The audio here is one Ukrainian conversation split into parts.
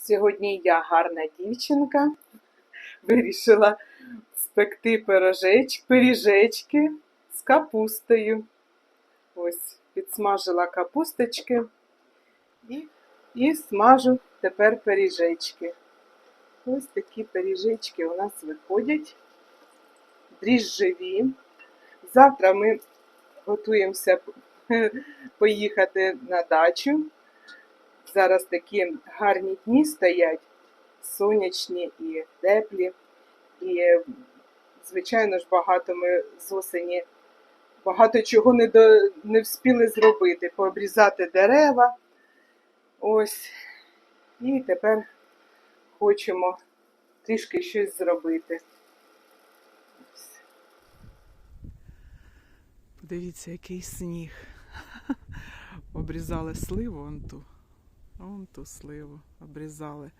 Сьогодні я гарна дівчинка. Вирішила спекти пирожеч, пиріжечки з капустою. Ось, підсмажила капусточки і, і смажу тепер пиріжечки. Ось такі пиріжечки у нас виходять. Дріжджеві. Завтра ми готуємося поїхати на дачу. Зараз такі гарні дні стоять, сонячні і теплі. І, звичайно ж, багато ми з осені багато чого не, до, не встигли зробити, пообрізати дерева. Ось. І тепер хочемо трішки щось зробити. Ось. Подивіться, який сніг. Обрізали сливу он ту. Он ту сливу обрізали.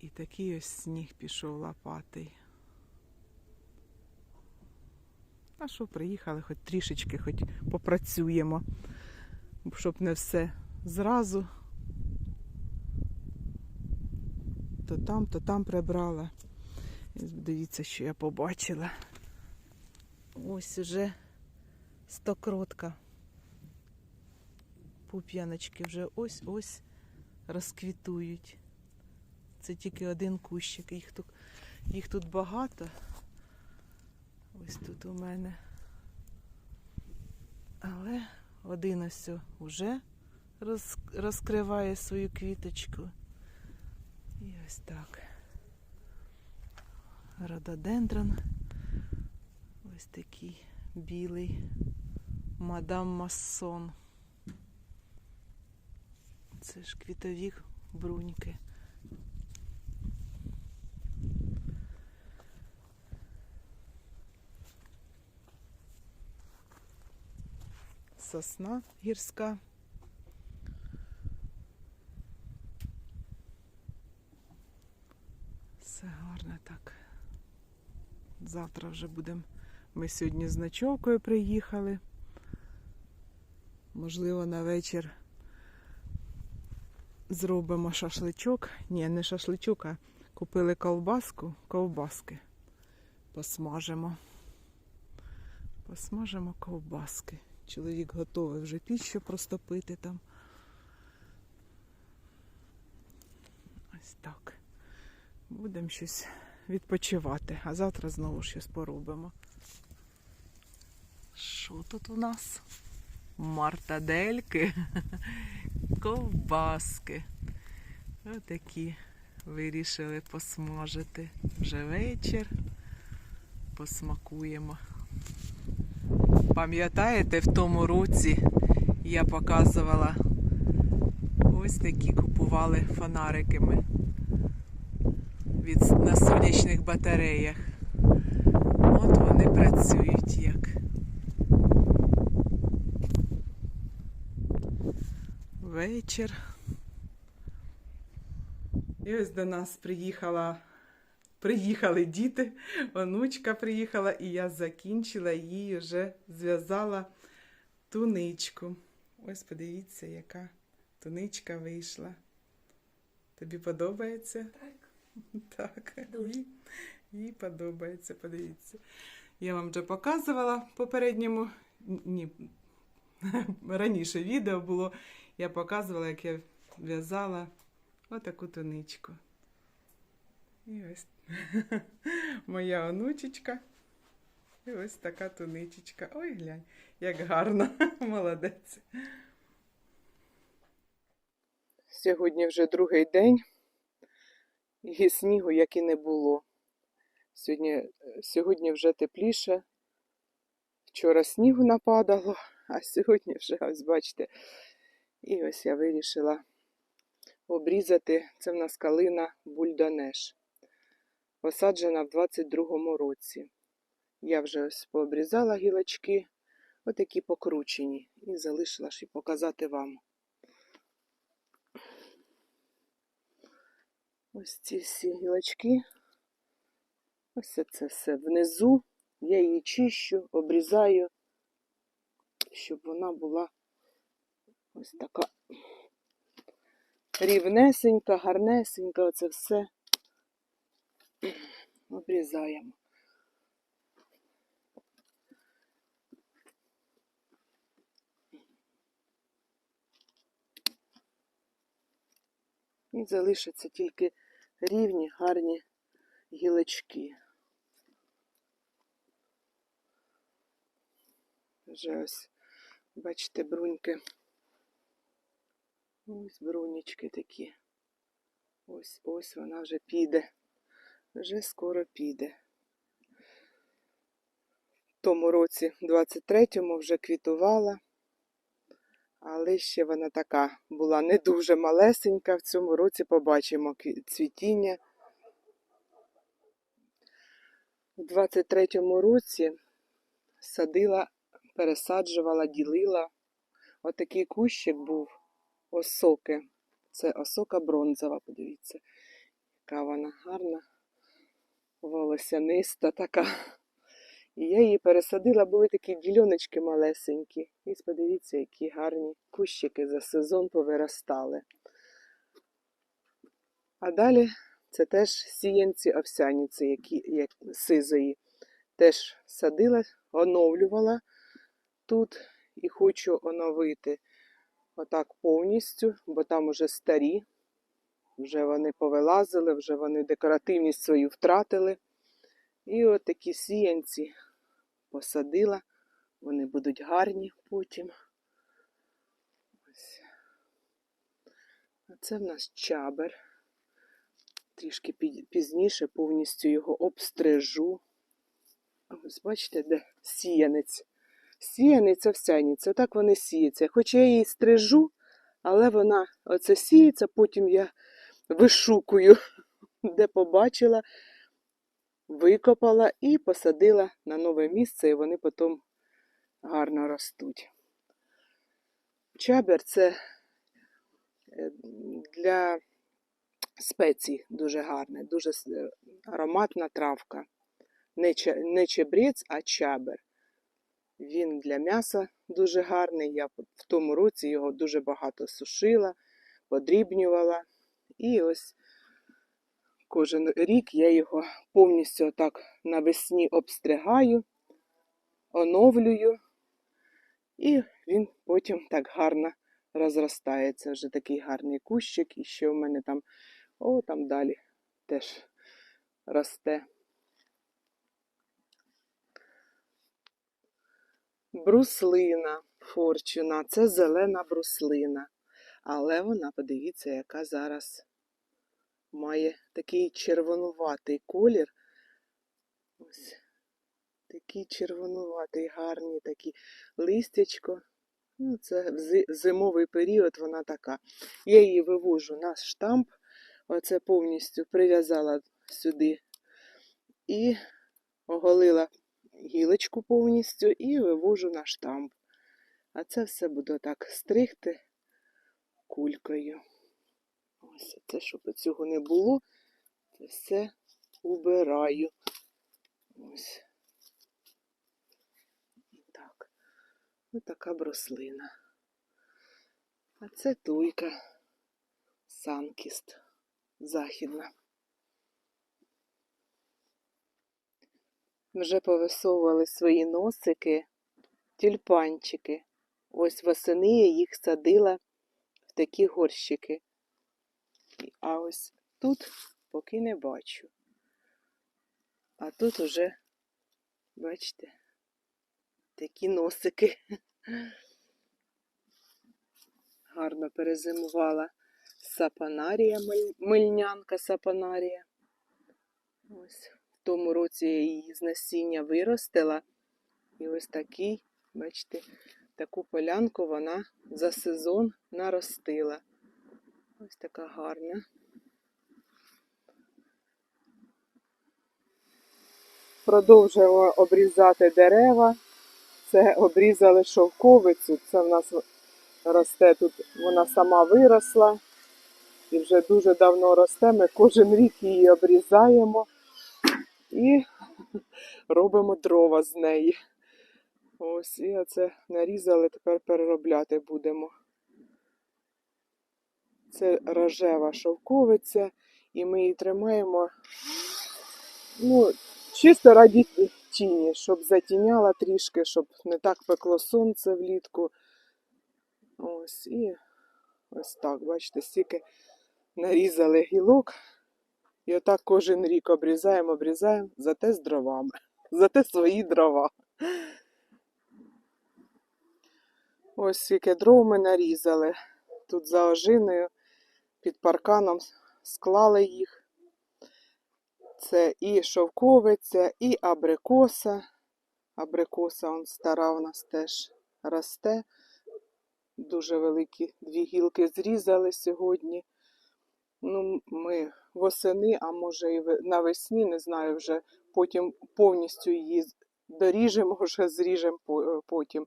І такий ось сніг пішов лопатий. А що, приїхали, хоч трішечки, хоч попрацюємо, щоб не все зразу. То там, то там прибрала. Дивіться, що я побачила. Ось уже стокротка. Пуп'яночки вже ось-ось розквітують. Це тільки один кущик. Їх тут, їх тут багато. Ось тут у мене. Але один ось вже роз, розкриває свою квіточку. І ось так. Рододендрон. Ось такий білий мадам Массон. Це ж квітові бруньки. Сосна гірська. Все гарно так. Завтра вже будемо. Ми сьогодні з ночовкою приїхали. Можливо, на вечір зробимо шашличок. Ні, не шашличок, а купили ковбаску, ковбаски. Посмажемо. Посмажемо ковбаски. Чоловік готовий вже піщу простопити там. Ось так. Будемо щось відпочивати, а завтра знову щось поробимо. Що тут у нас? Мартадельки, ковбаски. Отакі вирішили посмажити. Вже вечір. Посмакуємо. Пам'ятаєте, в тому році я показувала ось такі купували фонариками від, на сонячних батареях. От вони працюють як. Вечір. І ось до нас приїхала, приїхали діти, онучка приїхала, і я закінчила їй вже зв'язала туничку. Ось подивіться, яка туничка вийшла. Тобі подобається? Так. Так, Дуже. їй подобається, подивіться. Я вам вже показувала попередньому, ні, раніше відео було, я показувала, як я в'язала отаку туничку. І ось моя онучечка. І ось така туничечка. Ой, глянь, як гарно, молодець. Сьогодні вже другий день, і снігу як і не було. Сьогодні, сьогодні вже тепліше. Вчора снігу нападало, а сьогодні вже, ось бачите, і ось я вирішила обрізати. Це в нас калина бульдонеш. Посаджена в 22-му році. Я вже ось пообрізала гілочки, отакі покручені, і залишила ж і показати вам. Ось ці всі гілочки. Ось це все внизу. Я її чищу, обрізаю, щоб вона була ось така рівнесенька, гарнесенька, оце все обрізаємо. І залишаться тільки рівні, гарні гілочки. Вже ось, бачите, бруньки. Ось брунічки такі. Ось ось вона вже піде. Вже скоро піде. В тому році, 23-му, вже квітувала, але ще вона така була не дуже малесенька. В цьому році побачимо цвітіння. У 23-му році садила, пересаджувала, ділила. Отакий кущик був осоки. Це осока бронзова, подивіться, яка вона гарна, волосяниста така. І я її пересадила, були такі діляночки малесенькі. І подивіться, які гарні кущики за сезон повиростали. А далі це теж сіянці овсяниці, які як сизої. Теж садила, оновлювала тут і хочу оновити отак повністю, бо там уже старі, вже вони повилазили, вже вони декоративність свою втратили. І от такі сіянці посадила, вони будуть гарні потім. Ось. А це в нас чабер. Трішки пізніше повністю його обстрижу. Ось бачите, де сіянець. Сіяниця овсяниця, так вони сіються. Хоч я її стрижу, але вона оце сіється, потім я вишукую, де побачила, викопала і посадила на нове місце, і вони потім гарно ростуть. Чабер це е, для спецій дуже гарне, дуже е, ароматна травка. Не чебрець, а чабер. Він для м'яса дуже гарний. Я в тому році його дуже багато сушила, подрібнювала. І ось кожен рік я його повністю так навесні обстригаю, оновлюю, і він потім так гарно розростається. Вже такий гарний кущик, і ще в мене там, о, там далі теж росте. Бруслина Форчуна. Це зелена бруслина. Але вона, подивіться, яка зараз має такий червонуватий колір. Ось такий червонуватий, гарний такий листячко. Ну, це в зимовий період вона така. Я її вивожу на штамп. Оце повністю прив'язала сюди і оголила гілочку повністю і вивожу на штамп. А це все буду так стригти кулькою. Ось це, щоб цього не було, це все убираю. Ось. Так. Ось така брослина. А це туйка санкіст західна. Вже повисовували свої носики, тюльпанчики. Ось восени я їх садила в такі горщики. А ось тут поки не бачу. А тут уже, бачите, такі носики. Гарно перезимувала сапанарія, мильнянка сапанарія. Ось тому році я її з насіння виростила. І ось такий, бачите, таку полянку вона за сезон наростила. Ось така гарна. Продовжуємо обрізати дерева. Це обрізали шовковицю. Це в нас росте тут, вона сама виросла і вже дуже давно росте. Ми кожен рік її обрізаємо і робимо дрова з неї. Ось, і оце нарізали, тепер переробляти будемо. Це рожева шовковиця, і ми її тримаємо ну, чисто раді тіні, щоб затіняла трішки, щоб не так пекло сонце влітку. Ось і ось так, бачите, стільки нарізали гілок. І отак кожен рік обрізаємо, обрізаємо, зате з дровами, зате свої дрова. Ось скільки дров ми нарізали. Тут за ожиною під парканом склали їх. Це і шовковиця, і абрикоса. Абрикоса он стара у нас теж росте. Дуже великі дві гілки зрізали сьогодні. Ну, ми восени, а може і навесні, не знаю, вже потім повністю її доріжемо, вже зріжемо потім.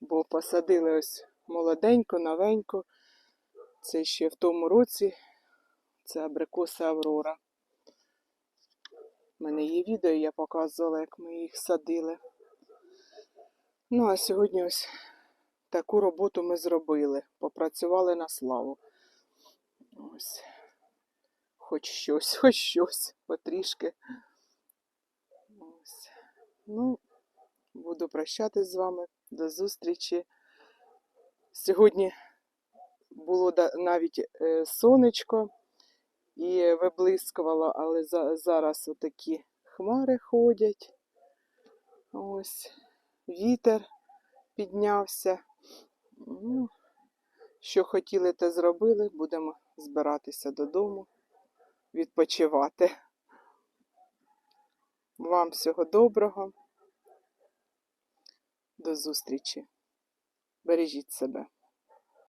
Бо посадили ось молоденько, новенько. Це ще в тому році. Це абрикоса Аврора. У мене є відео, я показувала, як ми їх садили. Ну, а сьогодні ось таку роботу ми зробили. Попрацювали на славу. Ось. Хоч щось, хоч щось, потрішки. Ось. Ну, буду прощатись з вами. До зустрічі. Сьогодні було навіть е, сонечко і виблискувало, але зараз отакі хмари ходять. Ось вітер піднявся. Ну, що хотіли, те зробили. Будемо збиратися додому, відпочивати. Вам всього доброго. До зустрічі. Бережіть себе.